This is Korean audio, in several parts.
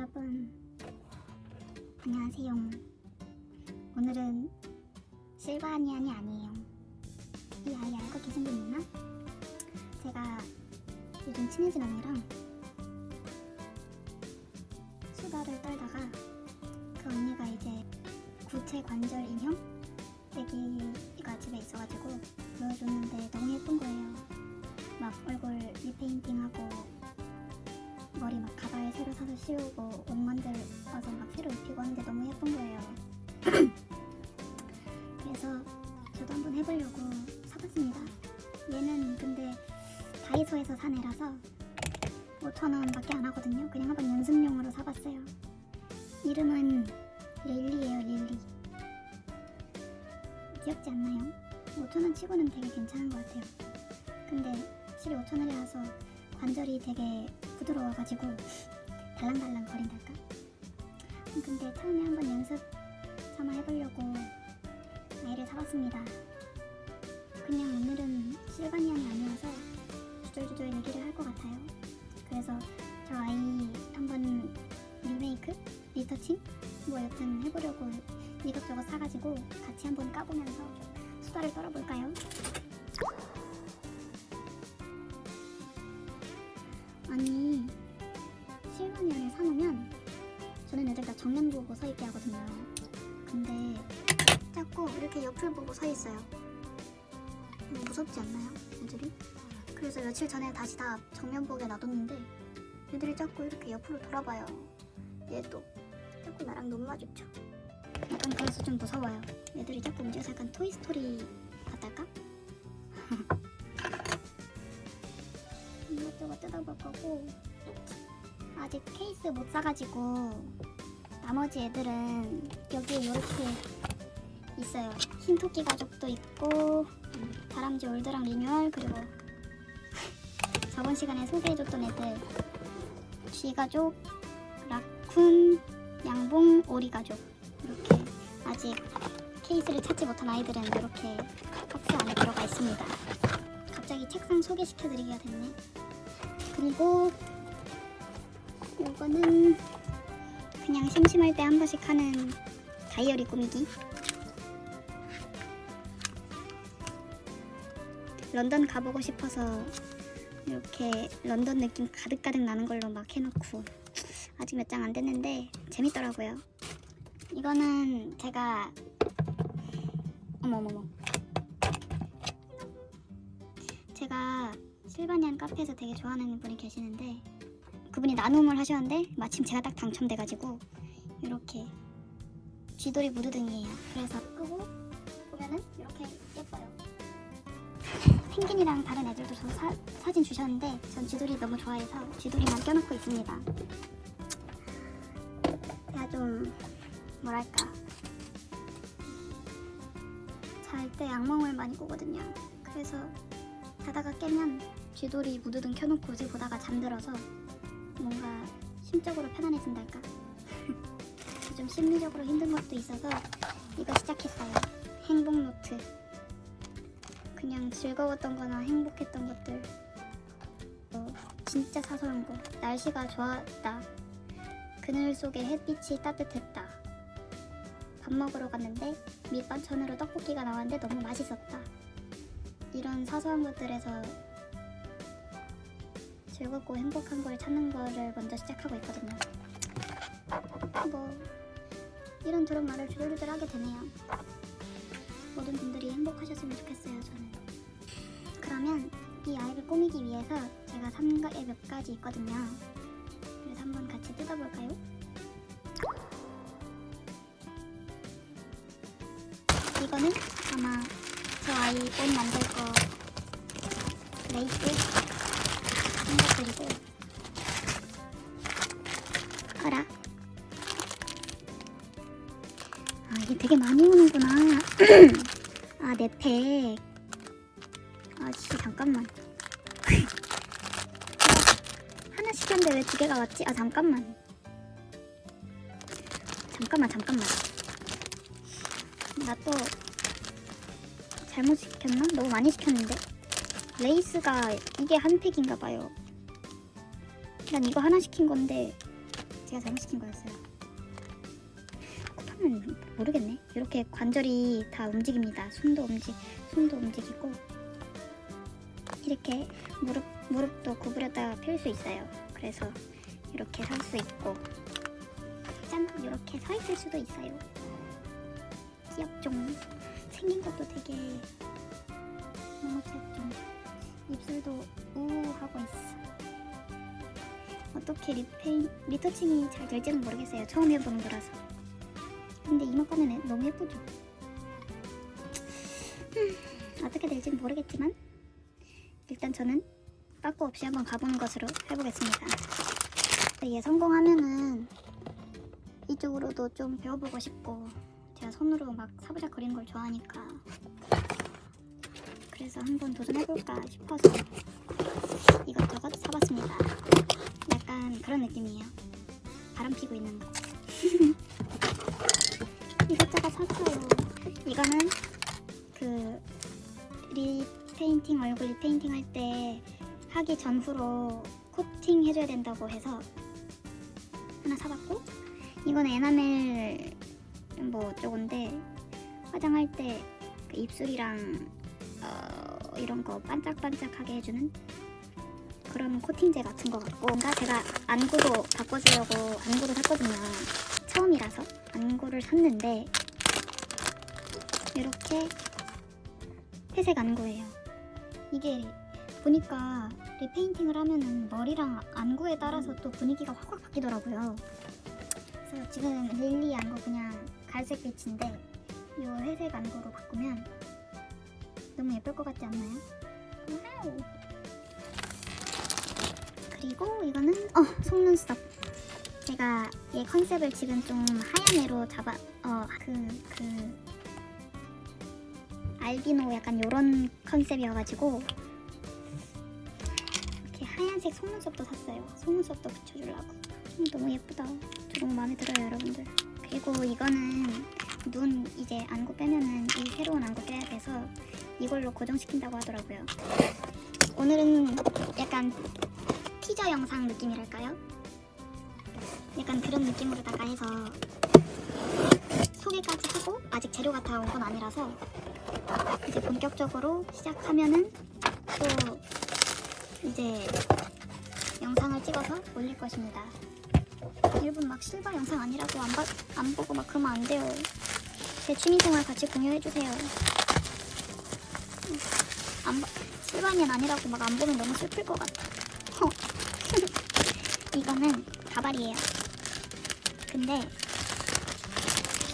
여러분 안녕하세요. 오늘은 실바니안이 아니에요. 이 아이 알고 계신 분 있나? 제가 요즘 친해진 언니랑 수다를 떨다가 그 언니가 이제 구체 관절 인형 애기가 집에 있어가지고 보여줬는데 너무 예쁜 거예요. 막 얼굴 리페인팅하고 머리 막 가발 새로 사서 씌우고 옷 만들어서 막 새로 입히고 하는데 너무 예쁜 거예요. 그래서 저도 한번 해보려고 사봤습니다. 얘는 근데 다이소에서 산 애라서 5,000원 밖에 안 하거든요. 그냥 한번 연습용으로 사봤어요. 이름은 릴리예요, 릴리. 귀엽지 않나요? 5,000원 치고는 되게 괜찮은 것 같아요. 근데 실이 5,000원이라서 관절이 되게 부드러워가지고 달랑달랑 거린달까? 근데 처음에 한번 연습 삼아 해보려고 아이를 사봤습니다. 그냥 오늘은 실바니안이 아니어서 주절주절 얘기를 할 것 같아요. 그래서 저 아이 한번 리메이크? 리터칭? 뭐 여튼 해보려고 이것저것 사가지고 같이 한번 까보면서 수다를 떨어볼까요? 아니 실바니안을 사놓으면 저는 애들 다 정면 보고 서 있게 하거든요. 근데 자꾸 이렇게 옆을 보고 서 있어요. 뭐 무섭지 않나요, 애들이? 그래서 며칠 전에 다시 다 정면 보게 놔뒀는데 애들이 자꾸 이렇게 옆으로 돌아봐요. 얘도 자꾸 나랑 눈 마주쳐. 약간 그래서 좀 무서워요. 애들이 자꾸 움직여서 약간 토이스토리 이것저것 뜯어볼 거고 아직 케이스 못 사가지고 나머지 애들은 여기에 이렇게 있어요. 흰 토끼 가족도 있고 다람쥐 올드랑 리뉴얼 그리고 저번 시간에 소개해줬던 애들 쥐 가족, 라쿤, 양봉, 오리 가족 이렇게 아직 케이스를 찾지 못한 아이들은 이렇게 박스 안에 들어가 있습니다. 갑자기 책상 소개시켜드리기가 됐네. 그리고 이거는 그냥 심심할 때 한 번씩 하는 다이어리 꾸미기. 런던 가보고 싶어서 이렇게 런던 느낌 가득가득 나는 걸로 막 해놓고 아직 몇 장 안 됐는데 재밌더라고요. 이거는 제가 어머머머 실바니안 카페에서 되게 좋아하는 분이 계시는데 그분이 나눔을 하셨는데 마침 제가 딱 당첨돼가지고 이렇게 쥐돌이 무드등이에요. 그래서 끄고 보면은 이렇게 예뻐요. 펭귄이랑 다른 애들도 저 사, 사진 주셨는데 전 쥐돌이 너무 좋아해서 쥐돌이만 껴놓고 있습니다. 제가 좀 뭐랄까 잘 때 악몽을 많이 꾸거든요. 그래서 자다가 깨면 쥐돌이 무드등 켜놓고 옷을 보다가 잠들어서 뭔가 심적으로 편안해진달까? 좀 심리적으로 힘든 것도 있어서 이거 시작했어요. 행복 노트. 그냥 즐거웠던 거나 행복했던 것들. 어, 진짜 사소한 거. 날씨가 좋았다. 그늘 속에 햇빛이 따뜻했다. 밥 먹으러 갔는데 밑반찬으로 떡볶이가 나왔는데 너무 맛있었다. 이런 사소한 것들에서 즐겁고 행복한 걸 찾는 거를 먼저 시작하고 있거든요. 뭐 이런 저런 말을 주절주절 하게 되네요. 모든 분들이 행복하셨으면 좋겠어요. 저는. 그러면 이 아이를 꾸미기 위해서 제가 삼각에 몇 가지 있거든요. 그래서 한번 같이 뜯어볼까요? 이거는 아마 저 아이 옷 만들 거. 레이스? 생각드리고 어라. 아 이게 되게 많이 오는구나. 아 넷팩. 아 진짜 잠깐만. 하나 시켰는데 왜 두 개가 왔지? 아 잠깐만. 잠깐만 잠깐만. 나 또 잘못 시켰나? 너무 많이 시켰는데 레이스가 이게 한 팩인가 봐요 난 이거 하나 시킨 건데 제가 잘못 시킨 거였어요. 코파는 모르겠네. 이렇게 관절이 다 움직입니다. 손도 움직, 손도 움직이고 이렇게 무릎 무릎도 구부렸다가 펼수 있어요. 그래서 이렇게 설 수 있고 짠 이렇게 서 있을 수도 있어요. 귀엽죠. 생긴 것도 되게 너무 귀엽죠. 입술도 우하고 있어. 어떻게 리페인 리터칭이 잘 될지는 모르겠어요. 처음 해보는 거라서. 근데 이만큼은 너무 예쁘죠. 음, 어떻게 될지는 모르겠지만 일단 저는 빠꾸 없이 한번 가보는 것으로 해보겠습니다. 이게 성공하면은 이쪽으로도 좀 배워보고 싶고 손으로 막 사부작 거리는 걸 좋아하니까 그래서 한번 도전해볼까 싶어서 이것저것 사봤습니다. 약간 그런 느낌이에요. 바람 피고 있는 거. 이것저것 샀어요. 이거는 그 리페인팅 얼굴 리페인팅 할 때 하기 전후로 코팅 해줘야 된다고 해서 하나 사봤고 이거는 에나멜 뭐 저건데 화장할 때 그 입술이랑 어, 이런 거 반짝반짝하게 해주는 그런 코팅제 같은 것 같고 뭔가 제가 안구도 바꿔주려고 안구를 샀거든요. 처음이라서 안구를 샀는데 이렇게 회색 안구예요. 이게 보니까 리페인팅을 하면은 머리랑 안구에 따라서 또 분위기가 확확 바뀌더라고요. 그래서 지금 릴리 안구 그냥 갈색 빛인데 이 회색 안구로 바꾸면 너무 예쁠 것 같지 않나요? 와우. 그리고 이거는 어 속눈썹. 제가 얘 컨셉을 지금 좀 하얀 애로 잡아 어그그 그 알비노 약간 요런 컨셉이어가지고 이렇게 하얀색 속눈썹도 샀어요. 속눈썹도 붙여주려고. 음, 너무 예쁘다. 저 너무 마음에 들어요 여러분들 그리고 이거는 눈 이제 안구 빼면은 이 새로운 안구 빼야 돼서 이걸로 고정시킨다고 하더라고요. 오늘은 약간 티저 영상 느낌이랄까요? 약간 그런 느낌으로다가 해서 소개까지 하고 아직 재료가 다 온 건 아니라서 이제 본격적으로 시작하면은 또 이제 영상을 찍어서 올릴 것입니다. 여러분 막 실버 영상 아니라고 안, 봐, 안 보고 막 그러면 안 돼요. 제 취미생활 같이 공유해주세요. 안 봐, 실버년 아니라고 막 안 보면 너무 슬플 것 같아. 어. 이거는 가발이에요. 근데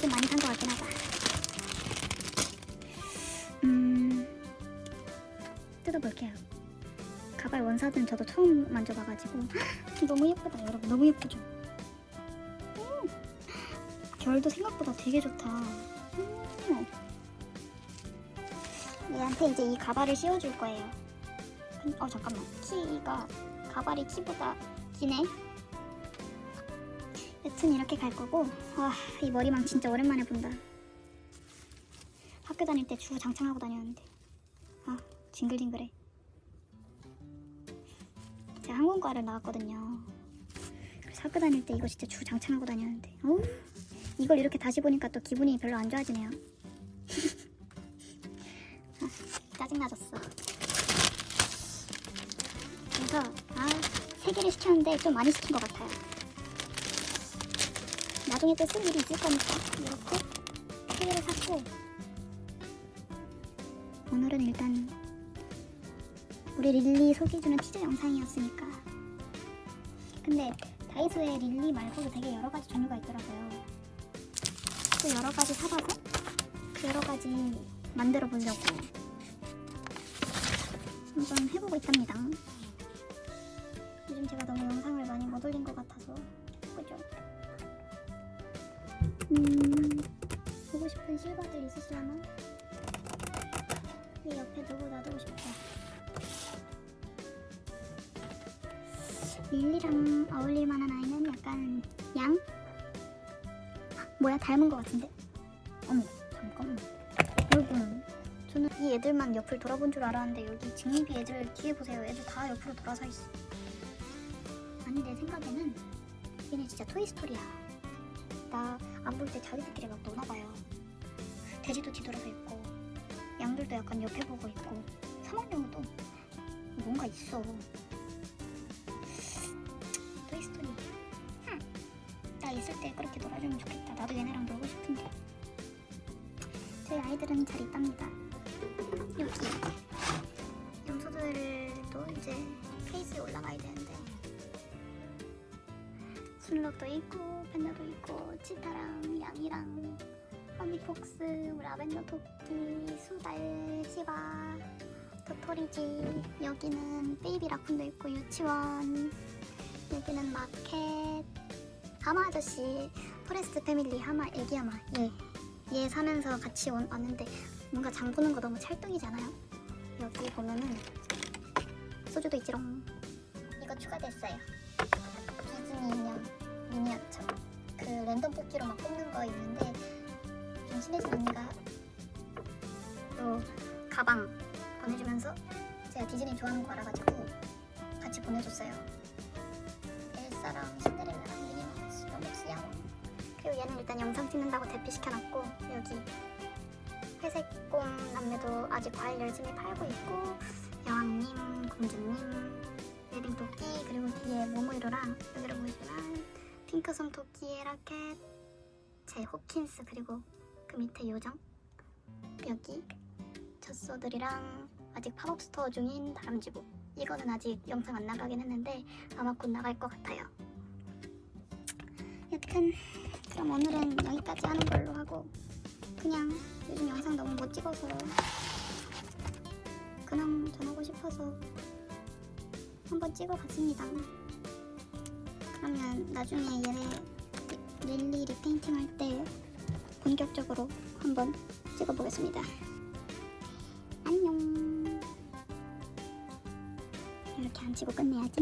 좀 많이 산 것 같긴 하다. 음, 뜯어볼게요. 가발 원사는 저도 처음 만져봐가지고 너무 예쁘다 여러분 너무 예쁘죠? 음, 결도 생각보다 되게 좋다. 음. 얘한테 이제 이 가발을 씌워줄 거예요. 근- 어 잠깐만. 키가 가발이 키보다 기네? 여튼 이렇게 갈 거고. 와이 머리망 진짜 오랜만에 본다. 학교 다닐 때 주 장창하고 다녔는데. 아 징글징글해. 제가 항공과를 나왔거든요. 그래서 학교 다닐 때 이거 진짜 주 장창하고 다녔는데, 어우, 이걸 이렇게 다시 보니까 또 기분이 별로 안 좋아지네요. 아, 짜증나졌어. 그래서 아, 세 개를 시켰는데 좀 많이 시킨 것 같아요. 나중에 또 쓸 일이 있을 거니까 이렇게 세 개를 샀고 오늘은 일단 우리 릴리 소개해주는 티저 영상이었으니까 근데 다이소에 릴리 말고도 되게 여러 가지 종류가 있더라고요 또 여러 가지 사봐서 그 여러 가지 만들어 보려고 한번 해보고 있답니다 요즘 제가 너무 영상을 많이 못 올린 것 같아서 그죠? 음 보고 싶은 실버들 있으시려나? 이 옆에 누구 놔두고 싶다 릴리랑 어울릴 만한 아이는 약간 양? 뭐야 닮은 것 같은데? 어머 잠깐만 여러분 저는 이 애들만 옆을 돌아본 줄 알았는데 여기 직립이 애들 뒤에 보세요 애들 다 옆으로 돌아서 있어 아니 내 생각에는 얘네 진짜 토이스토리야. 나 안 볼 때 자기들끼리 막 노나봐요. 돼지도 뒤돌아서 있고 양들도 약간 옆에 보고 있고 사막용도 뭔가 있어. 있을 때 그렇게 놀아주면 좋겠다. 나도 얘네랑 놀고 싶은데. 저희 아이들은 잘 있답니다. 여기 염소들도 이제 페이스에 올라가야 되는데 순록도 있고 팬더도 있고 치타랑 양이랑 허니폭스, 라벤더 토끼, 수달, 시바, 도토리지 여기는 베이비 라쿤도 있고 유치원 여기는 마켓 하마 아저씨 포레스트 패밀리 하마 애기 하마. 얘, 얘 사면서 같이 온, 왔는데 뭔가 장 보는 거 너무 찰떡이잖아요. 여기 보면은 소주도 있지롱. 이거 추가됐어요. 디즈니 인형 미니어처. 그 랜덤 뽑기로 막 뽑는 거 있는데 좀 친해진 언니가 또 가방 보내주면서 제가 디즈니 좋아하는 거 알아가지고 같이 보내줬어요. 엘사랑 그리고 얘는 일단 영상 찍는다고 대피시켜놨고 여기 회색곰 남매도 아직 과일 열심히 팔고 있고 여왕님, 공주님, 웨딩토끼 그리고 뒤에 모모이로랑 여기를 보시면 핑크솜 토끼의 라켓 제 호킨스 그리고 그 밑에 요정. 여기 젖소들이랑 아직 팝업 스토어 중인 다람쥐고. 이거는 아직 영상 안 나가긴 했는데 아마 곧 나갈 것 같아요. 여튼 그럼 오늘은 여기까지 하는 걸로 하고 그냥 요즘 영상 너무 못 찍어서 그냥 전하고 싶어서 한번 찍어봤습니다. 그러면 나중에 얘네 리- 릴리 리페인팅 할 때 본격적으로 한번 찍어보겠습니다. 안녕. 이렇게 안 치고 끝내야지.